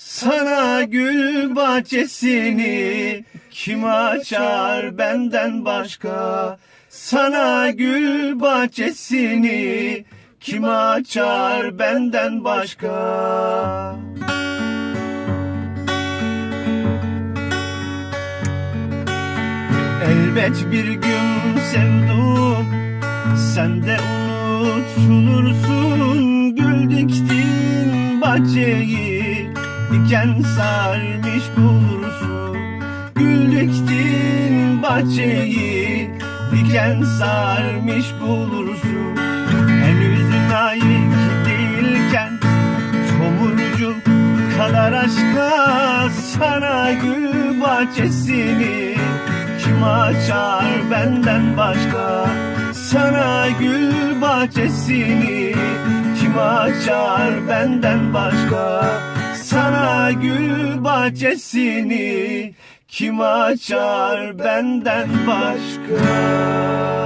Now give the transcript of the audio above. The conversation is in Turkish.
Sana gül bahçesini kim açar benden başka? Sana gül bahçesini kim açar benden başka? Elbet bir gün sevdum Sen de unutulursun Gül diktin bahçeyi Diken sarmış bulursun. Gül diktin bahçeyi Diken sarmış bulursun. Henüz layık değilken Tomurcuk kadar aşka Sana gül bahçesini kim açar benden başka? Sana gül bahçesini Kim açar benden başka Gül bahçesini Kim açar benden başka